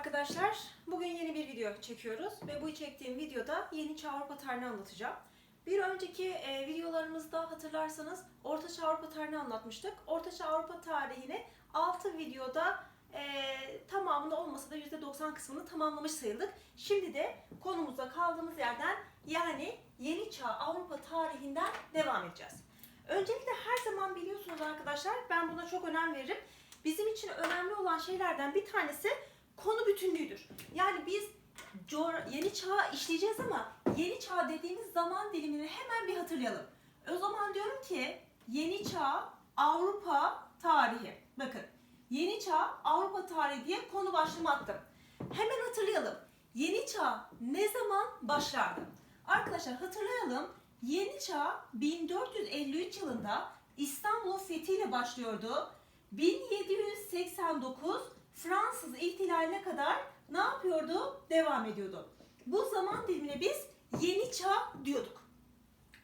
arkadaşlar. Bugün yeni bir video çekiyoruz ve bu çektiğim videoda yeni Çağ Avrupa tarihini anlatacağım. Bir önceki e, videolarımızda hatırlarsanız Orta Çağ Avrupa tarihini anlatmıştık. Orta Çağ Avrupa tarihini 6 videoda e, tamamında olmasa da %90 kısmını tamamlamış sayıldık. Şimdi de konumuzda kaldığımız yerden yani Yeni Çağ Avrupa tarihinden devam edeceğiz. Öncelikle her zaman biliyorsunuz arkadaşlar ben buna çok önem veririm. Bizim için önemli olan şeylerden bir tanesi konu bütünlüğüdür. Yani biz yeni çağı işleyeceğiz ama yeni çağ dediğimiz zaman dilimini hemen bir hatırlayalım. O zaman diyorum ki yeni çağ Avrupa tarihi. Bakın yeni çağ Avrupa tarihi diye konu başlığımı attım. Hemen hatırlayalım. Yeni çağ ne zaman başlardı? Arkadaşlar hatırlayalım. Yeni çağ 1453 yılında İstanbul'un fethiyle başlıyordu. 1789 Fransız ihtilaline kadar ne yapıyordu? Devam ediyordu. Bu zaman dilimine biz yeni çağ diyorduk.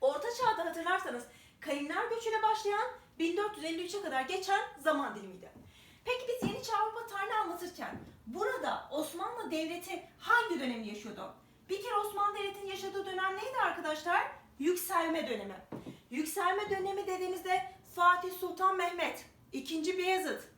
Orta çağda hatırlarsanız kayınlar göçüyle başlayan 1453'e kadar geçen zaman dilimiydi. Peki biz yeni çağ Avrupa tarihini anlatırken burada Osmanlı Devleti hangi dönemi yaşıyordu? Bir kere Osmanlı Devleti'nin yaşadığı dönem neydi arkadaşlar? Yükselme dönemi. Yükselme dönemi dediğimizde Fatih Sultan Mehmet, 2. Beyazıt,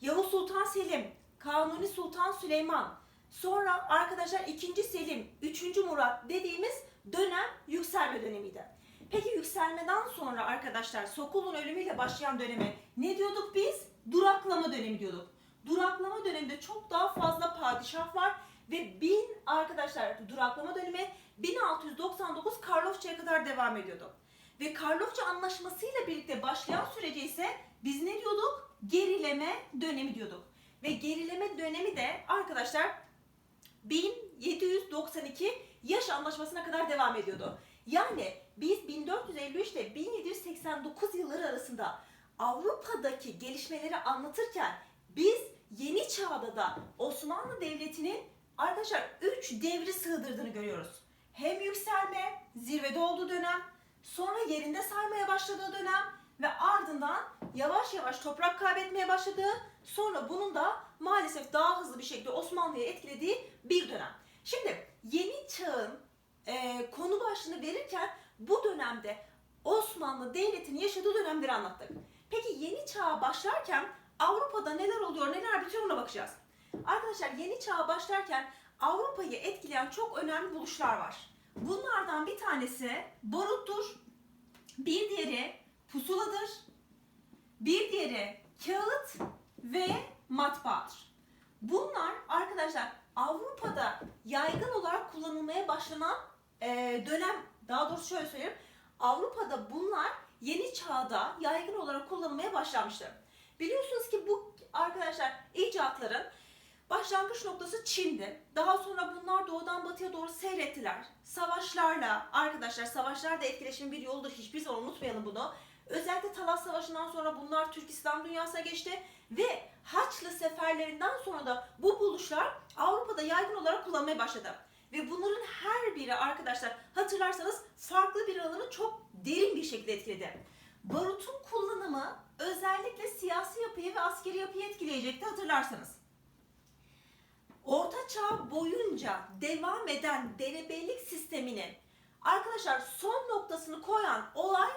Yavuz Sultan Selim, Kanuni Sultan Süleyman, sonra arkadaşlar 2. Selim, 3. Murat dediğimiz dönem yükselme dönemiydi. Peki yükselmeden sonra arkadaşlar Sokul'un ölümüyle başlayan döneme ne diyorduk biz? Duraklama dönemi diyorduk. Duraklama döneminde çok daha fazla padişah var ve bin arkadaşlar duraklama dönemi 1699 Karlofça'ya kadar devam ediyordu. Ve Karlofça Anlaşması ile birlikte başlayan sürece ise biz ne diyorduk? Gerileme dönemi diyorduk. Ve gerileme dönemi de arkadaşlar 1792 yaş anlaşmasına kadar devam ediyordu. Yani biz 1453 ile 1789 yılları arasında Avrupa'daki gelişmeleri anlatırken biz yeni çağda da Osmanlı Devleti'nin arkadaşlar 3 devri sığdırdığını görüyoruz. Hem yükselme, zirvede olduğu dönem, sonra yerinde saymaya başladığı dönem ve ardından yavaş yavaş toprak kaybetmeye başladığı, sonra bunun da maalesef daha hızlı bir şekilde Osmanlı'ya etkilediği bir dönem. Şimdi yeni çağın e, konu başlığını verirken bu dönemde Osmanlı Devleti'nin yaşadığı dönemleri anlattık. Peki yeni çağa başlarken Avrupa'da neler oluyor, neler bitiyor ona bakacağız. Arkadaşlar yeni çağa başlarken Avrupa'yı etkileyen çok önemli buluşlar var. Bunlardan bir tanesi baruttur, bir diğeri pusuladır, bir diğeri kağıt ve matbaadır. Bunlar arkadaşlar Avrupa'da yaygın olarak kullanılmaya başlanan e, dönem, daha doğrusu şöyle söyleyeyim. Avrupa'da bunlar yeni çağda yaygın olarak kullanılmaya başlamıştır. Biliyorsunuz ki bu arkadaşlar icatların başlangıç noktası Çin'di. Daha sonra bunlar doğudan batıya doğru seyrettiler. Savaşlarla, arkadaşlar savaşlar da etkileşimin bir yoludur. Hiçbir zaman unutmayalım bunu. Özellikle Talas Savaşı'ndan sonra bunlar Türk İslam dünyasına geçti ve Haçlı seferlerinden sonra da bu buluşlar Avrupa'da yaygın olarak kullanmaya başladı. Ve bunların her biri arkadaşlar hatırlarsanız farklı bir alanı çok derin bir şekilde etkiledi. Barutun kullanımı özellikle siyasi yapıyı ve askeri yapıyı etkileyecekti hatırlarsanız. Orta Çağ boyunca devam eden derebeylik sisteminin arkadaşlar son noktasını koyan olay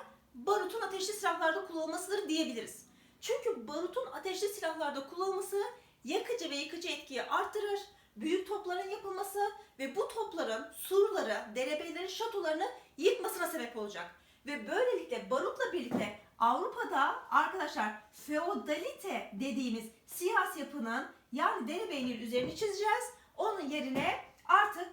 barutun ateşli silahlarda kullanılmasıdır diyebiliriz. Çünkü barutun ateşli silahlarda kullanılması yakıcı ve yıkıcı etkiyi arttırır, büyük topların yapılması ve bu topların surları, derebeylerin şatolarını yıkmasına sebep olacak. Ve böylelikle barutla birlikte Avrupa'da arkadaşlar feodalite dediğimiz siyasi yapının yani derebeyliğin üzerini çizeceğiz. Onun yerine artık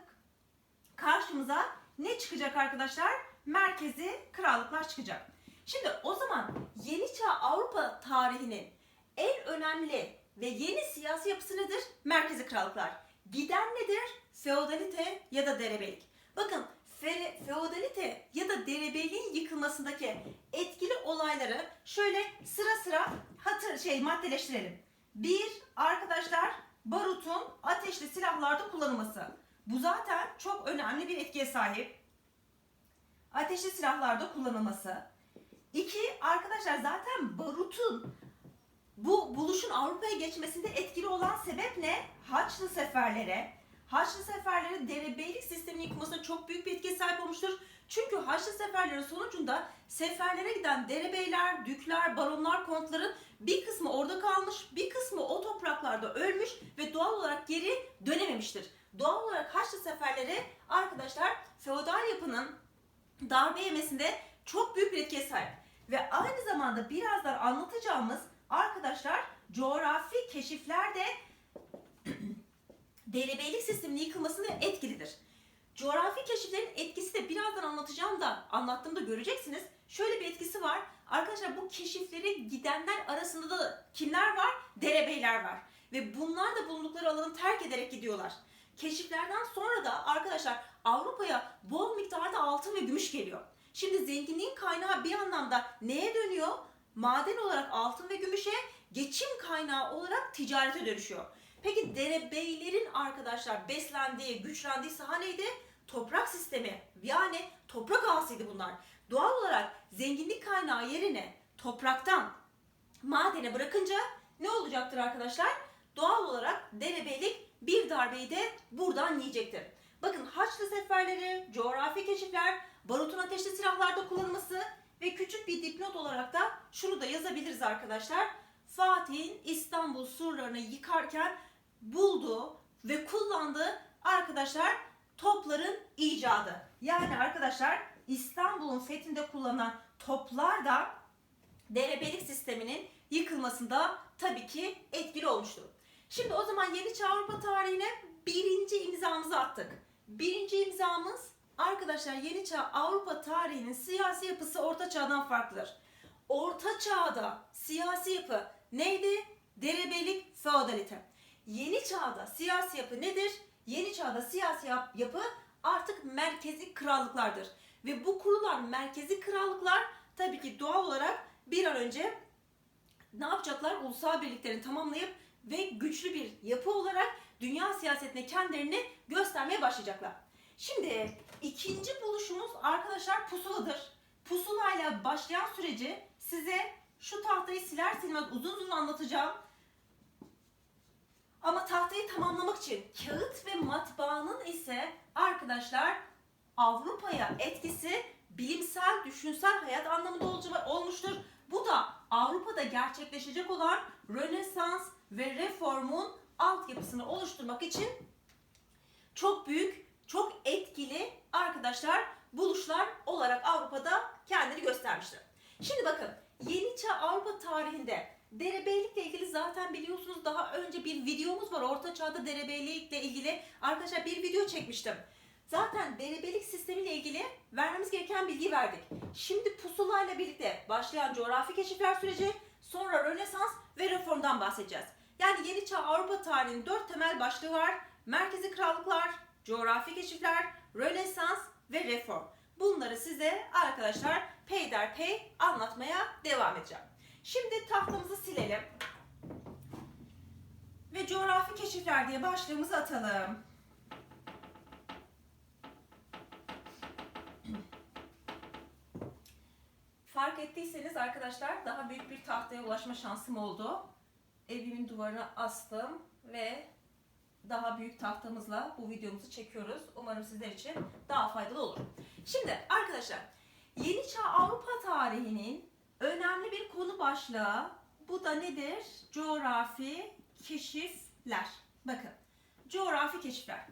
karşımıza ne çıkacak arkadaşlar? Merkezi krallıklar çıkacak. Şimdi o zaman yeni çağ Avrupa tarihinin en önemli ve yeni siyasi yapısı nedir? Merkezi krallıklar. Giden nedir? Feodalite ya da derebeylik. Bakın fe, feodalite ya da derebeyliğin yıkılmasındaki etkili olayları şöyle sıra sıra hatır şey maddeleştirelim. Bir arkadaşlar barutun ateşli silahlarda kullanılması. Bu zaten çok önemli bir etkiye sahip. Ateşli silahlarda kullanılması. Arkadaşlar zaten barutun bu buluşun Avrupa'ya geçmesinde etkili olan sebep ne? Haçlı seferlere. Haçlı seferleri derebeylik sisteminin yıkmasına çok büyük bir etkiye sahip olmuştur. Çünkü Haçlı seferleri sonucunda seferlere giden derebeyler, dükler, baronlar, kontların bir kısmı orada kalmış, bir kısmı o topraklarda ölmüş ve doğal olarak geri dönememiştir. Doğal olarak Haçlı seferleri arkadaşlar feodal yapının darbe yemesinde çok büyük bir etkiye sahip. Ve aynı zamanda birazdan anlatacağımız arkadaşlar coğrafi keşifler de derebeylik sisteminin yıkılmasında etkilidir. Coğrafi keşiflerin etkisi de birazdan anlatacağım da anlattığımda göreceksiniz. Şöyle bir etkisi var. Arkadaşlar bu keşifleri gidenler arasında da kimler var? Derebeyler var. Ve bunlar da bulundukları alanı terk ederek gidiyorlar. Keşiflerden sonra da arkadaşlar Avrupa'ya bol miktarda altın ve gümüş geliyor. Şimdi zenginliğin kaynağı bir anlamda neye dönüyor? Maden olarak altın ve gümüşe, geçim kaynağı olarak ticarete dönüşüyor. Peki derebeylerin arkadaşlar beslendiği, güçlendiği saha neydi? Toprak sistemi. Yani toprak ağasıydı bunlar. Doğal olarak zenginlik kaynağı yerine topraktan madene bırakınca ne olacaktır arkadaşlar? Doğal olarak derebeylik bir darbeyi de buradan yiyecektir. Bakın Haçlı seferleri, coğrafi keşifler, barutun ateşli silahlarda kullanılması ve küçük bir dipnot olarak da şunu da yazabiliriz arkadaşlar. Fatih'in İstanbul surlarını yıkarken bulduğu ve kullandığı arkadaşlar topların icadı. Yani arkadaşlar İstanbul'un fethinde kullanılan toplar da derebelik sisteminin yıkılmasında tabii ki etkili olmuştur. Şimdi o zaman Yeni Çağ Avrupa tarihine birinci imzamızı attık. Birinci imzamız arkadaşlar Yeni Çağ Avrupa tarihinin siyasi yapısı Orta Çağ'dan farklıdır. Orta Çağ'da siyasi yapı neydi? Derebelik, feodalite. Yeni Çağ'da siyasi yapı nedir? Yeni Çağ'da siyasi yap- yapı artık merkezi krallıklardır. Ve bu kurulan merkezi krallıklar tabii ki doğal olarak bir an önce ne yapacaklar? Ulusal birliklerini tamamlayıp ve güçlü bir yapı olarak dünya siyasetine kendilerini göstermeye başlayacaklar. Şimdi ikinci buluşumuz arkadaşlar pusuladır. Pusulayla başlayan süreci size şu tahtayı siler silmez uzun uzun anlatacağım. Ama tahtayı tamamlamak için kağıt ve matbaanın ise arkadaşlar Avrupa'ya etkisi bilimsel, düşünsel hayat anlamında olmuştur. Bu da Avrupa'da gerçekleşecek olan Rönesans ve reformun altyapısını oluşturmak için çok büyük, çok etkili arkadaşlar buluşlar olarak Avrupa'da kendini göstermiştir. Şimdi bakın Yeni Çağ Avrupa tarihinde derebeylikle ilgili zaten biliyorsunuz daha önce bir videomuz var. Orta Çağ'da derebeylikle ilgili arkadaşlar bir video çekmiştim. Zaten derebelik sistemiyle ilgili vermemiz gereken bilgi verdik. Şimdi pusulayla birlikte başlayan coğrafi keşifler süreci, sonra Rönesans ve reformdan bahsedeceğiz. Yani Yeni Çağ Avrupa tarihinin dört temel başlığı var. Merkezi krallıklar, coğrafi keşifler, Rönesans ve reform. Bunları size arkadaşlar peyderpey anlatmaya devam edeceğim. Şimdi tahtamızı silelim. Ve coğrafi keşifler diye başlığımızı atalım. Fark ettiyseniz arkadaşlar daha büyük bir tahtaya ulaşma şansım oldu. Evimin duvarına astım ve daha büyük tahtamızla bu videomuzu çekiyoruz. Umarım sizler için daha faydalı olur. Şimdi arkadaşlar Yeni Çağ Avrupa tarihinin önemli bir konu başlığı bu da nedir? Coğrafi keşifler. Bakın coğrafi keşifler.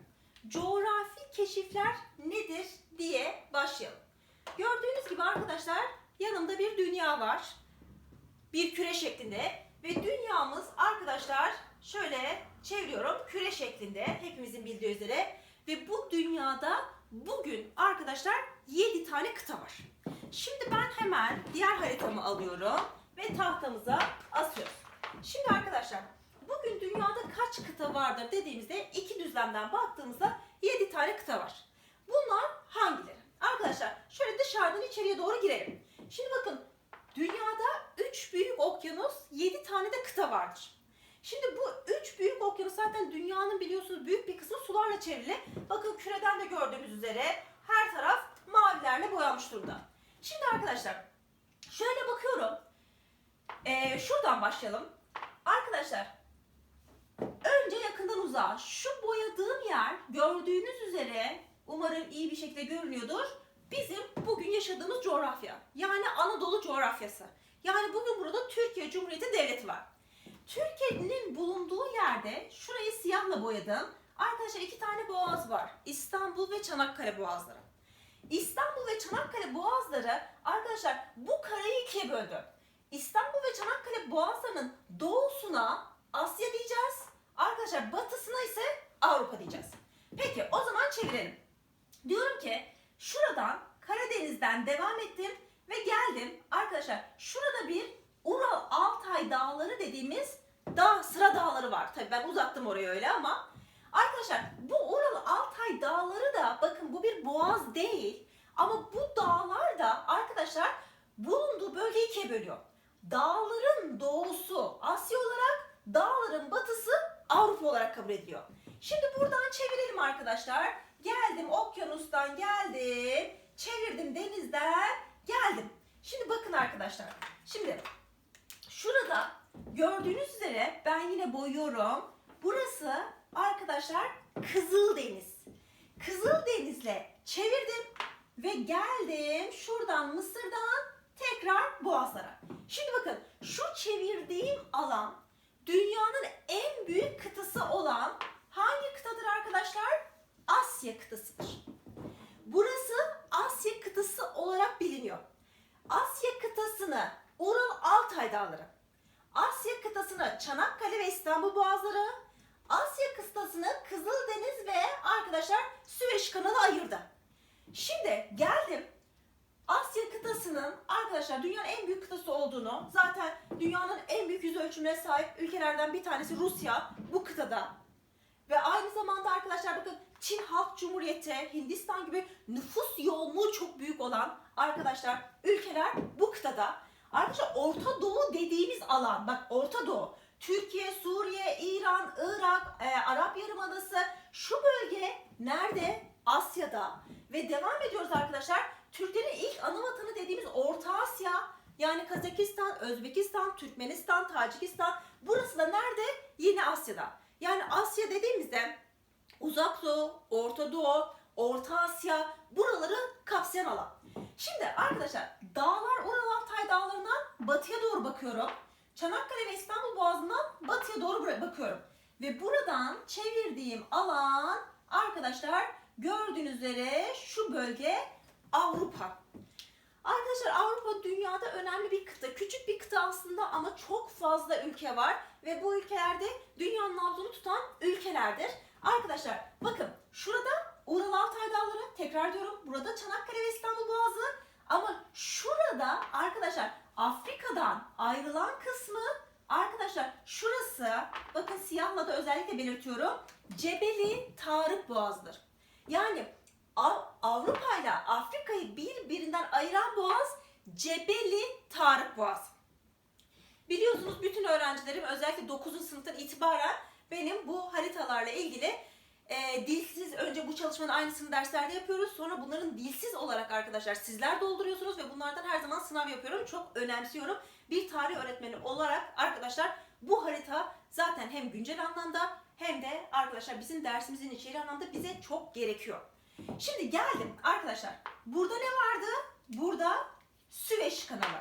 Coğrafi keşifler nedir diye başlayalım. Gördüğünüz gibi arkadaşlar yanımda bir dünya var. Bir küre şeklinde ve dünyamız arkadaşlar şöyle çeviriyorum küre şeklinde hepimizin bildiği üzere ve bu dünyada bugün arkadaşlar 7 tane kıta var. Şimdi ben hemen diğer haritamı alıyorum ve tahtamıza asıyorum. Şimdi arkadaşlar bugün dünyada kaç kıta vardır dediğimizde iki düzlemden baktığımızda 7 tane kıta var. Bunlar hangileri? Arkadaşlar şöyle dışarıdan içeriye doğru girelim. Şimdi bakın dünyada 3 büyük okyanus 7 tane de kıta vardır. Şimdi bu üç büyük okyanus zaten dünyanın biliyorsunuz büyük bir kısmı sularla çevrili. Bakın küreden de gördüğünüz üzere her taraf mavilerle boyanmış durumda. Şimdi arkadaşlar şöyle bakıyorum. Ee, şuradan başlayalım. Arkadaşlar önce yakından uzağa şu boyadığım yer gördüğünüz üzere umarım iyi bir şekilde görünüyordur. Bizim bugün yaşadığımız coğrafya. Yani Anadolu coğrafyası. Yani bugün burada Türkiye Cumhuriyeti Devleti var. Türkiye'nin bulunduğu yerde şurayı siyahla boyadım. Arkadaşlar iki tane boğaz var. İstanbul ve Çanakkale boğazları. İstanbul ve Çanakkale boğazları arkadaşlar bu karayı ikiye böldü. İstanbul ve Çanakkale boğazlarının doğusuna Asya diyeceğiz. Arkadaşlar batısına ise Avrupa diyeceğiz. Peki o zaman çevirelim. Diyorum ki şuradan Karadeniz'den devam ettim ve geldim. Arkadaşlar şurada bir Ural Altay Dağları dediğimiz dağ sıra dağları var. Tabii ben uzattım orayı öyle ama arkadaşlar bu Ural Altay Dağları da bakın bu bir boğaz değil ama bu dağlar da arkadaşlar bulunduğu bölgeyi ikiye bölüyor. Dağların doğusu Asya olarak, dağların batısı Avrupa olarak kabul ediliyor. Şimdi buradan çevirelim arkadaşlar. Geldim okyanustan geldim. Çevirdim denizden geldim. Şimdi bakın arkadaşlar. Şimdi şurada gördüğünüz üzere ben yine boyuyorum. Burası arkadaşlar Kızıldeniz. Kızıldeniz'le çevirdim ve geldim şuradan Mısır'dan tekrar Boğazlara. Şimdi bakın şu çevirdiğim alan dünyanın en büyük kıtası olan hangi kıtadır arkadaşlar? Asya kıtasıdır. Burası Asya kıtası olarak biliniyor. Asya kıtasını Ural Altay Dağları, Asya kıtasını Çanakkale ve İstanbul Boğazları, Asya kıtasını Kızıldeniz ve arkadaşlar Süveyş kanalı ayırdı. Şimdi geldim Asya kıtasının arkadaşlar dünyanın en büyük kıtası olduğunu zaten dünyanın en büyük yüz ölçümüne sahip ülkelerden bir tanesi Rusya bu kıtada. Ve aynı zamanda arkadaşlar bakın Çin Halk Cumhuriyeti, Hindistan gibi nüfus yoğunluğu çok büyük olan arkadaşlar ülkeler bu kıtada. Arkadaşlar Orta Doğu dediğimiz alan bak Orta Doğu Türkiye, Suriye, İran, Irak, e, Arap Yarımadası şu bölge nerede? Asya'da. Ve devam ediyoruz arkadaşlar. Türklerin ilk ana vatanı dediğimiz Orta Asya yani Kazakistan, Özbekistan, Türkmenistan, Tacikistan burası da nerede? Yine Asya'da. Yani Asya dediğimizde Uzak Doğu, Orta Doğu, Orta Asya buraları kapsayan alan. Şimdi arkadaşlar dağlar Ural Altay dağlarından batıya doğru bakıyorum. Çanakkale ve İstanbul Boğazı'ndan batıya doğru bakıyorum. Ve buradan çevirdiğim alan arkadaşlar gördüğünüz üzere şu bölge Avrupa. Arkadaşlar Avrupa dünyada önemli bir kıta. Küçük bir kıta aslında ama çok fazla ülke var. Ve bu ülkelerde dünyanın nabzını tutan ülkelerdir. Arkadaşlar bakın şurada Ural Altay Dağları tekrar diyorum. Burada Çanakkale ve İstanbul Boğazı. Ama şurada arkadaşlar Afrika'dan ayrılan kısmı arkadaşlar şurası bakın siyahla da özellikle belirtiyorum. Cebeli Tarık Boğazı'dır. Yani Av- Avrupa ile Afrika'yı birbirinden ayıran boğaz Cebeli Tarık Boğazı. Biliyorsunuz bütün öğrencilerim özellikle 9. sınıftan itibaren benim bu haritalarla ilgili e, dilsiz önce bu çalışmanın aynısını derslerde yapıyoruz. Sonra bunların dilsiz olarak arkadaşlar sizler dolduruyorsunuz ve bunlardan her zaman sınav yapıyorum. Çok önemsiyorum. Bir tarih öğretmeni olarak arkadaşlar bu harita zaten hem güncel anlamda hem de arkadaşlar bizim dersimizin içeriği anlamda bize çok gerekiyor. Şimdi geldim arkadaşlar. Burada ne vardı? Burada Süveyş kanalı.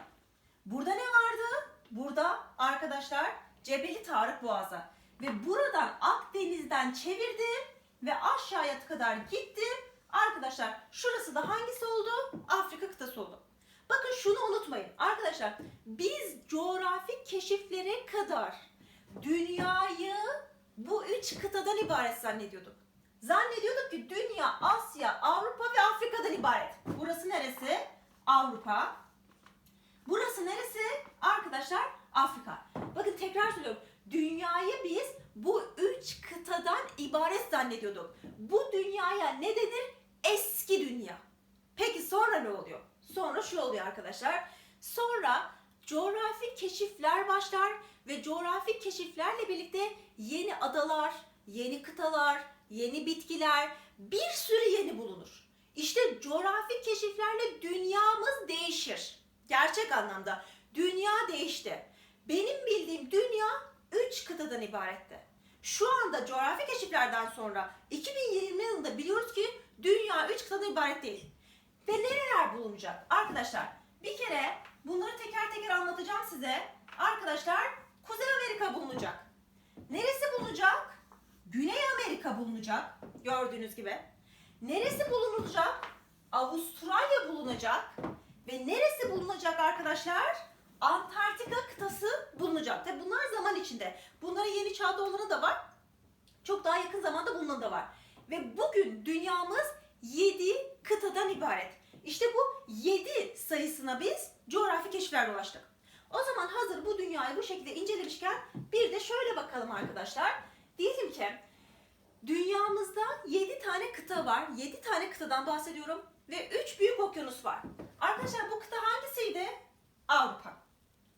Burada ne vardı? Burada arkadaşlar Cebeli Tarık Boğazı. Ve buradan Akdeniz'den çevirdim ve aşağıya kadar gittim. Arkadaşlar şurası da hangisi oldu? Afrika kıtası oldu. Bakın şunu unutmayın. Arkadaşlar biz coğrafi keşiflere kadar dünyayı bu üç kıtadan ibaret zannediyorduk. Zannediyorduk ki dünya Asya, Avrupa ve Afrika'dan ibaret. Burası neresi? Avrupa. Burası neresi? Arkadaşlar Afrika. Bakın tekrar söylüyorum. Dünyayı biz bu üç kıtadan ibaret zannediyorduk. Bu dünyaya ne denir? Eski dünya. Peki sonra ne oluyor? Sonra şu oluyor arkadaşlar. Sonra coğrafi keşifler başlar ve coğrafi keşiflerle birlikte yeni adalar, yeni kıtalar, yeni bitkiler, bir sürü yeni bulunur. İşte coğrafi keşiflerle dünyamız değişir. Gerçek anlamda dünya değişti. Benim bildiğim dünya 3 kıtadan ibaretti. Şu anda coğrafi keşiflerden sonra 2020 yılında biliyoruz ki dünya 3 kıtadan ibaret değil. Ve nereler bulunacak? Arkadaşlar bir kere bunları teker teker anlatacağım size. Arkadaşlar Kuzey Amerika bulunacak. Neresi bulunacak? Güney Amerika bulunacak. Gördüğünüz gibi. Neresi bulunacak? Avustralya bulunacak. Ve neresi bulunacak arkadaşlar? Antarktika kıtası bulunacak. Tabi bunlar zaman içinde. Bunların yeni çağda olanı da var. Çok daha yakın zamanda bulunan da var. Ve bugün dünyamız 7 kıtadan ibaret. İşte bu 7 sayısına biz coğrafi keşiflerle ulaştık. O zaman hazır bu dünyayı bu şekilde incelemişken bir de şöyle bakalım arkadaşlar. Diyelim ki dünyamızda 7 tane kıta var. 7 tane kıtadan bahsediyorum ve 3 büyük okyanus var. Arkadaşlar bu kıta hangisiydi? Avrupa.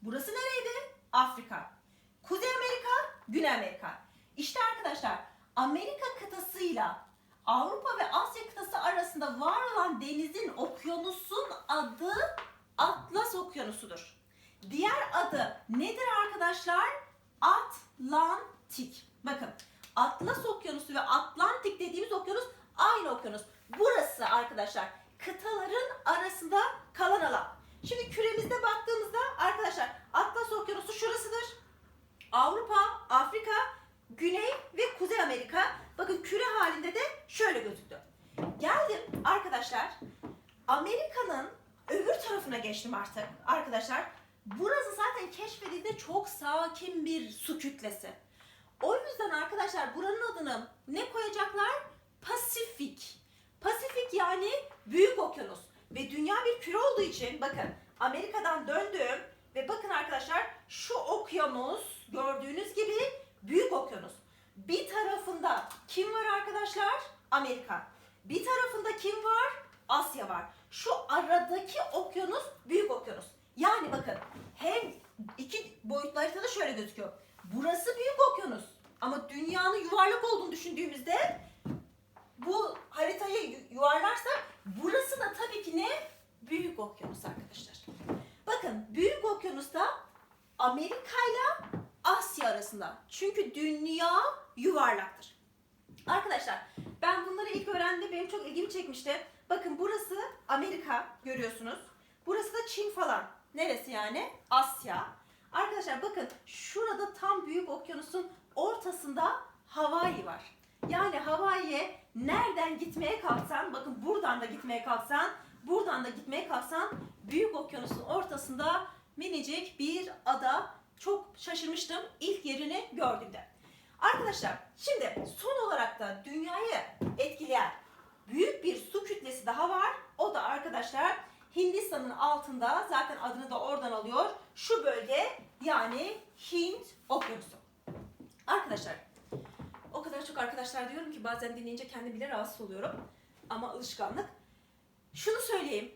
Burası nereydi? Afrika. Kuzey Amerika, Güney Amerika. İşte arkadaşlar Amerika kıtasıyla Avrupa ve Asya kıtası arasında var olan denizin, okyanusun adı Atlas Okyanusu'dur. Diğer adı nedir arkadaşlar? Atlantik. Bakın Atlas Okyanusu ve Atlantik dediğimiz okyanus aynı okyanus. Burası arkadaşlar kıtaların arasında kalan alan. Şimdi küremizde baktığımızda arkadaşlar şurasıdır. Avrupa, Afrika, Güney ve Kuzey Amerika. Bakın küre halinde de şöyle gözüktü. Geldim arkadaşlar Amerika'nın öbür tarafına geçtim artık arkadaşlar. Burası zaten keşfedildiğinde çok sakin bir su kütlesi. O yüzden arkadaşlar buranın adını ne koyacaklar? Pasifik. Pasifik yani büyük okyanus. Ve dünya bir küre olduğu için bakın Amerika'dan döndüm ve bakın arkadaşlar şu okyanus gördüğünüz gibi büyük okyanus. Bir tarafında kim var arkadaşlar? Amerika. Bir tarafında kim var? Asya var. Şu aradaki okyanus büyük okyanus. Yani bakın hem iki boyutlu haritada şöyle gözüküyor. Burası büyük okyanus. Ama dünyanın yuvarlak olduğunu düşündüğümüzde bu haritayı yu- yuvarlarsak burası da tabii ki ne? Büyük okyanus arkadaşlar. Bakın büyük okyanusta Amerika ile Asya arasında. Çünkü dünya yuvarlaktır. Arkadaşlar ben bunları ilk öğrendiğimde benim çok ilgimi çekmişti. Bakın burası Amerika görüyorsunuz. Burası da Çin falan. Neresi yani? Asya. Arkadaşlar bakın şurada tam büyük okyanusun ortasında Hawaii var. Yani Hawaii'ye nereden gitmeye kalksan, bakın buradan da gitmeye kalksan, buradan da gitmeye kalksan büyük okyanusun ortasında minicik bir ada. Çok şaşırmıştım ilk yerini gördüğümde. Arkadaşlar şimdi son olarak da dünyayı etkileyen büyük bir su kütlesi daha var. O da arkadaşlar Hindistan'ın altında zaten adını da oradan alıyor. Şu bölge yani Hint Okyanusu. Arkadaşlar o kadar çok arkadaşlar diyorum ki bazen dinleyince kendim bile rahatsız oluyorum. Ama alışkanlık. Şunu söyleyeyim.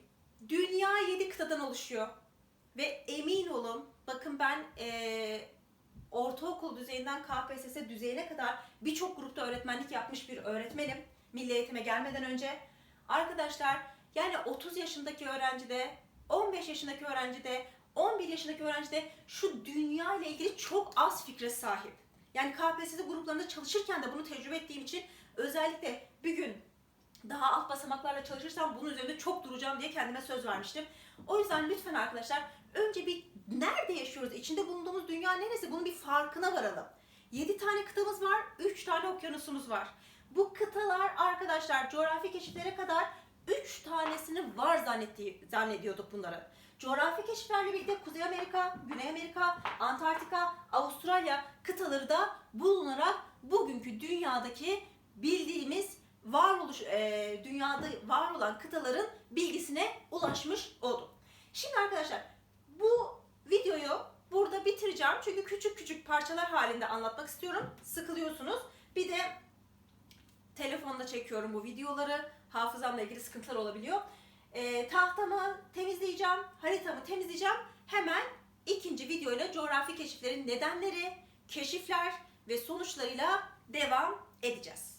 Dünya 7 kıtadan oluşuyor. Ve emin olun bakın ben eee, ortaokul düzeyinden KPSS düzeyine kadar birçok grupta öğretmenlik yapmış bir öğretmenim. Milli eğitime gelmeden önce. Arkadaşlar yani 30 yaşındaki öğrencide, 15 yaşındaki öğrencide, 11 yaşındaki öğrencide şu dünya ile ilgili çok az fikre sahip. Yani KPSS gruplarında çalışırken de bunu tecrübe ettiğim için özellikle bir gün daha alt basamaklarla çalışırsam bunun üzerinde çok duracağım diye kendime söz vermiştim. O yüzden lütfen arkadaşlar önce bir nerede yaşıyoruz? İçinde bulunduğumuz dünya neresi? Bunun bir farkına varalım. 7 tane kıtamız var, 3 tane okyanusumuz var. Bu kıtalar arkadaşlar coğrafi keşiflere kadar 3 tanesini var zannetti, zannediyorduk bunları. Coğrafi keşiflerle birlikte Kuzey Amerika, Güney Amerika, Antarktika, Avustralya kıtaları da bulunarak bugünkü dünyadaki bildiğimiz varoluş e, dünyada var olan kıtaların bilgisine ulaşmış olduk. Şimdi arkadaşlar bu videoyu burada bitireceğim çünkü küçük küçük parçalar halinde anlatmak istiyorum. Sıkılıyorsunuz. Bir de telefonda çekiyorum bu videoları. Hafızamla ilgili sıkıntılar olabiliyor. E, tahtamı temizleyeceğim, haritamı temizleyeceğim. Hemen ikinci videoyla coğrafi keşiflerin nedenleri, keşifler ve sonuçlarıyla devam edeceğiz.